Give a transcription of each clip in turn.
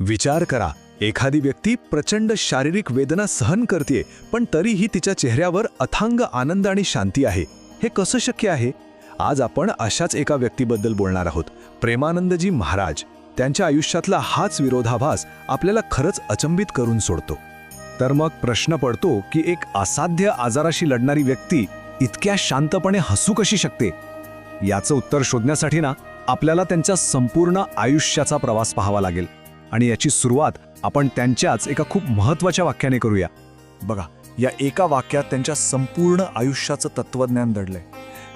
विचार करा. एखादी व्यक्ती प्रचंड शारीरिक वेदना सहन करते पण तरीही तिच्या चेहऱ्यावर अथांग आनंद आणि शांती आहे. हे कसं शक्य आहे? आज आपण अशाच एका व्यक्तीबद्दल बोलणार आहोत प्रेमानंदजी महाराज. त्यांच्या आयुष्यातला हाच विरोधाभास आपल्याला खरंच अचंबित करून सोडतो. तर मग प्रश्न पडतो की एक असाध्य आजाराशी लढणारी व्यक्ती इतक्या शांतपणे हसू कशी शकते? याचं उत्तर शोधण्यासाठी ना आपल्याला त्यांच्या संपूर्ण आयुष्याचा प्रवास पाहावा लागेल. आणि याची सुरुवात आपण त्यांच्याच एका खूप महत्त्वाच्या वाक्याने करूया. बघा या एका वाक्यात त्यांच्या संपूर्ण आयुष्याचं तत्वज्ञान दडलंय.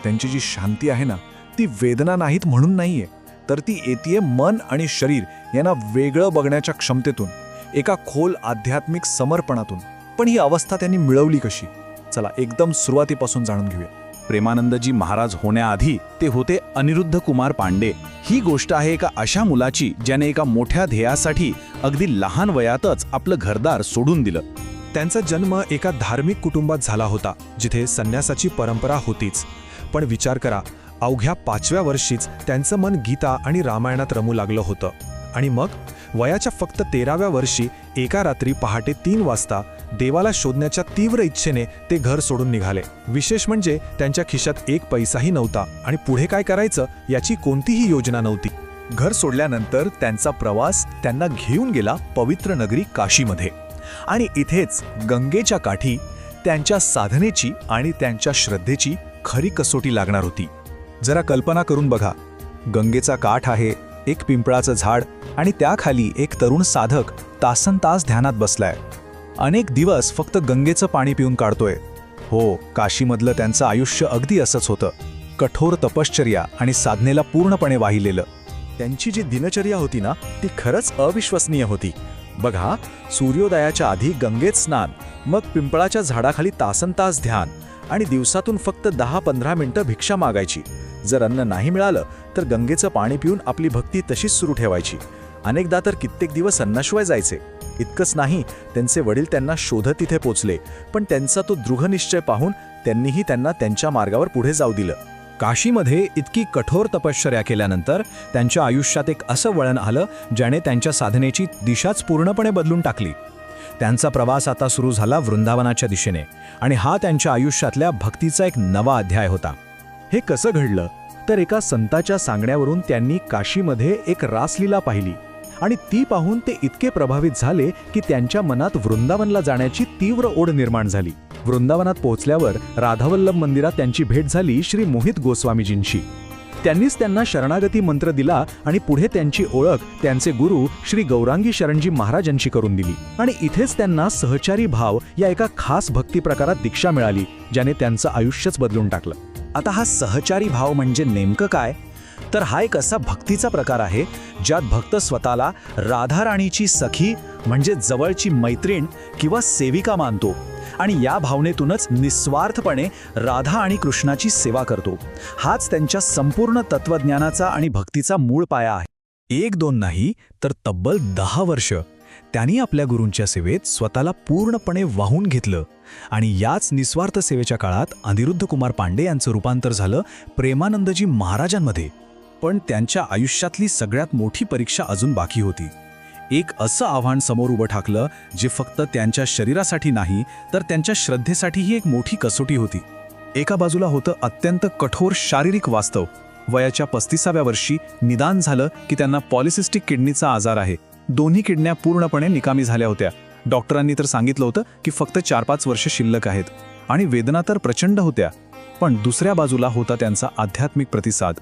त्यांची जी शांती आहे ना ती वेदना नाहीत म्हणून नाहीये तर ती येतीये मन आणि शरीर यांना वेगळं बघण्याच्या क्षमतेतून एका खोल आध्यात्मिक समर्पणातून. पण ही अवस्था त्यांनी मिळवली कशी? चला एकदम सुरुवातीपासून जाणून घेऊया. प्रेमानंदजी महाराज होण्याआधी ते होते अनिरुद्ध कुमार पांडे. ही गोष्ट आहे एका अशा मुलाची ज्याने एका मोठ्या ध्येयासाठी अगदी लहान वयातच आपलं घरदार सोडून दिलं. त्यांचा जन्म एका धार्मिक कुटुंबात झाला होता जिथे संन्यासाची परंपरा होतीच. पण विचार करा अवघ्या पाचव्या वर्षीच त्यांचं मन गीता आणि रामायणात रमू लागलं होतं. आणि मग वयाच्या फक्त तेराव्या वर्षी एका रात्री पहाटे तीन वाजता देवाला शोधण्याच्या तीव्र इच्छेने ते घर सोडून निघाले. विशेष म्हणजे त्यांच्या खिशात एक पैसाही नव्हता आणि पुढे काय करायचं याची कोणतीही योजना नव्हती. घर सोडल्यानंतर त्यांचा प्रवास त्यांना घेऊन गेला पवित्र नगरी काशीमध्ये. आणि इथेच गंगेच्या काठी त्यांच्या साधनेची आणि त्यांच्या श्रद्धेची खरी कसोटी लागणार होती. जरा कल्पना करून बघा. गंगेचा काठ आहे एक पिंपळाचं झाड आणि त्याखाली एक तरुण साधक तासन तास ध्यानात बसलाय. अनेक दिवस फक्त गंगेचं पाणी पिऊन काढतोय. हो काशीमधलं त्यांचं आयुष्य अगदी असंच होतं. कठोर तपश्चर्या आणि साधनेला पूर्णपणे वाहिलेलं. त्यांची जी दिनचर्या होती ना ती खरंच अविश्वसनीय होती. बघा सूर्योदयाच्या आधी गंगेत स्नान मग पिंपळाच्या झाडाखाली तासन तास ध्यान आणि दिवसातून फक्त दहा पंधरा मिनिटं भिक्षा मागायची. जर अन्न नाही मिळालं तर गंगेचं पाणी पिऊन आपली भक्ती तशीच सुरू ठेवायची. अनेकदा तर कित्येक दिवस अन्नाशिवाय जायचे. इतकंच नाही त्यांचे वडील त्यांना शोधत तिथे पोचले. पण त्यांचा तो दृढनिश्चय पाहून त्यांनीही त्यांना त्यांच्या मार्गावर पुढे जाऊ दिलं. काशीमध्ये इतकी कठोर तपश्चर्या केल्यानंतर त्यांच्या आयुष्यात एक असं वळण आलं ज्याने त्यांच्या साधनेची दिशाच पूर्णपणे बदलून टाकली. त्यांचा प्रवास आता सुरू झाला वृंदावनाच्या दिशेने आणि हा त्यांच्या आयुष्यातल्या भक्तीचा एक नवा अध्याय होता. हे कसं घडलं? तर एका संताच्या सांगण्यावरून त्यांनी काशीमध्ये एक रासलीला पाहिली. आणि ती पाहून ते इतके प्रभावित झाले की त्यांच्या मनात वृंदावनला जाण्याची तीव्र ओढ निर्माण झाली. वृंदावनात पोहोचल्यावर राधावल्लभ मंदिरात त्यांची भेट झाली श्री मोहित गोस्वामीजींशी त्यांनीच त्यांना शरणागती मंत्र दिला आणि पुढे त्यांची ओळख त्यांचे गुरु श्री गौरांगी शरणजी महाराजांशी करून दिली. आणि इथेच त्यांना सहचारी भाव या एका खास भक्ती प्रकारात दीक्षा मिळाली ज्याने त्यांचं आयुष्यच बदलून टाकलं. आता हा सहचारी भाव म्हणजे नेमकं काय? तर हा एक असा भक्तीचा प्रकार आहे ज्यात भक्त स्वतःला राधाराणीची सखी म्हणजे जवळची मैत्रीण किंवा सेविका मानतो आणि या भावनेतूनच निस्वार्थपणे राधा आणि कृष्णाची सेवा करतो. हाच त्यांच्या संपूर्ण तत्वज्ञानाचा आणि भक्तीचा मूळ पाया आहे. एक दोन नाही तर तब्बल दहा वर्ष त्यांनी आपल्या गुरूंच्या सेवेत स्वतःला पूर्णपणे वाहून घेतलं आणि याच निस्वार्थ सेवेच्या काळात अनिरुद्ध कुमार पांडे यांचं रूपांतर झालं प्रेमानंदजी महाराजांमध्ये. पण त्यांच्या आयुष्यातली सगळ्यात मोठी परीक्षा अजून बाकी होती. एक असं आव्हान समोर उभं ठाकलं जे फक्त त्यांच्या शरीरासाठी नाही तर त्यांच्या श्रद्धेसाठीही एक मोठी कसोटी होती. एका बाजूला होतं अत्यंत कठोर शारीरिक वास्तव. वयाच्या पस्तीसाव्या वर्षी निदान झालं की त्यांना पॉलिसिस्टिक किडनीचा आजार आहे. दोन्ही किडन्या पूर्णपणे निकामी झाल्या होत्या. डॉक्टरांनी तर सांगितलं होतं की फक्त चार पाच वर्ष शिल्लक आहेत. आणि वेदना तर प्रचंड होत्या. पण दुसऱ्या बाजूला होता त्यांचा आध्यात्मिक प्रतिसाद.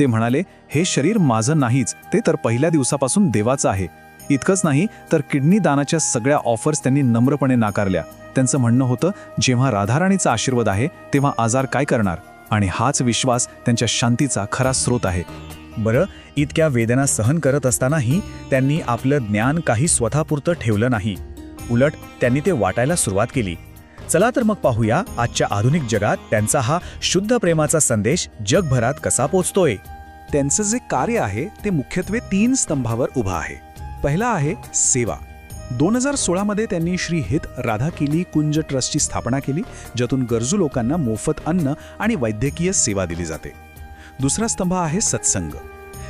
ते म्हणाले हे शरीर माझं नाहीच ते तर पहिल्या दिवसापासून देवाचं आहे. इतकंच नाही तर किडनी दानाच्या सगळ्या ऑफर्स त्यांनी नम्रपणे नाकारल्या. त्यांचं म्हणणं होतं जेव्हा राधाराणीचा आशीर्वाद आहे तेव्हा आजार काय करणार? आणि हाच विश्वास त्यांच्या शांतीचा खरा स्रोत आहे. बरं इतक्या वेदना सहन करत असतानाही त्यांनी आपलं ज्ञान काही स्वतःपुरतं ठेवलं नाही. उलट त्यांनी ते वाटायला सुरुवात केली. चला तर मग पाहूया आजच्या आधुनिक जगात त्यांचा हा शुद्ध प्रेमाचा संदेश जगभरात कसा पोचतोय. त्यांचं जे कार्य आहे ते मुख्यत्वे तीन स्तंभावर उभं आहे. पहिला आहे सेवा. दोन हजार सोळामध्ये त्यांनी श्री हित राधाकिली कुंज ट्रस्टची स्थापना केली ज्यातून गरजू लोकांना मोफत अन्न आणि वैद्यकीय सेवा दिली जाते. दुसरा स्तंभ आहे सत्संग.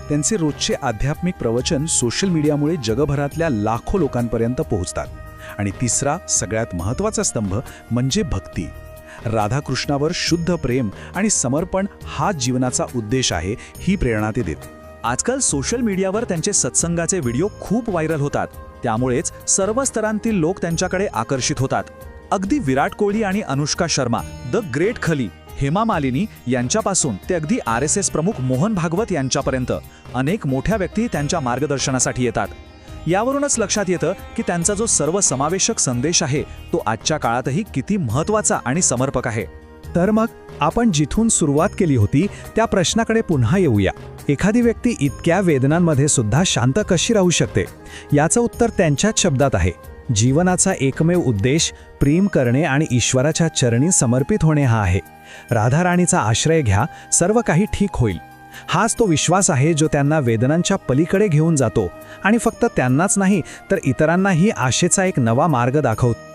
त्यांचे रोजचे आध्यात्मिक प्रवचन सोशल मीडियामुळे जगभरातल्या लाखो लोकांपर्यंत पोहोचतात. आणि तिसरा सगळ्यात महत्त्वाचा स्तंभ म्हणजे भक्ती. राधाकृष्णावर शुद्ध प्रेम आणि समर्पण हा जीवनाचा उद्देश आहे ही प्रेरणा ते देत. आजकाल सोशल मीडियावर त्यांचे सत्संगाचे व्हिडिओ खूप व्हायरल होतात. त्यामुळेच सर्व स्तरांतील लोक त्यांच्याकडे आकर्षित होतात. अगदी विराट कोहली आणि अनुष्का शर्मा द ग्रेट खली हेमा मालिनी यांच्यापासून ते अगदी आर एस एस प्रमुख मोहन भागवत यांच्यापर्यंत अनेक मोठ्या व्यक्ती त्यांच्या मार्गदर्शनासाठी येतात. यावरूनच लक्षात येतं की त्यांचा जो सर्वसमावेशक संदेश आहे तो आजच्या काळातही किती महत्त्वाचा आणि समर्पक आहे. तर मग आपण जिथून सुरुवात केली होती त्या प्रश्नाकडे पुन्हा येऊया. एखादी व्यक्ती इतक्या वेदनांमध्ये सुद्धा शांत कशी राहू शकते? याचं उत्तर त्यांच्याच शब्दात आहे. जीवनाचा एकमेव उद्देश प्रेम करणे आणि ईश्वराच्या चरणी समर्पित होणे हा आहे. राधाराणीचा आश्रय घ्या सर्व काही ठीक होईल. हाच तो विश्वास आहे जो त्यांना वेदनांच्या पलीकडे घेऊन जातो. आणि फक्त त्यांनाच नाही तर इतरांनाही आशेचा एक नवा मार्ग दाखवतो.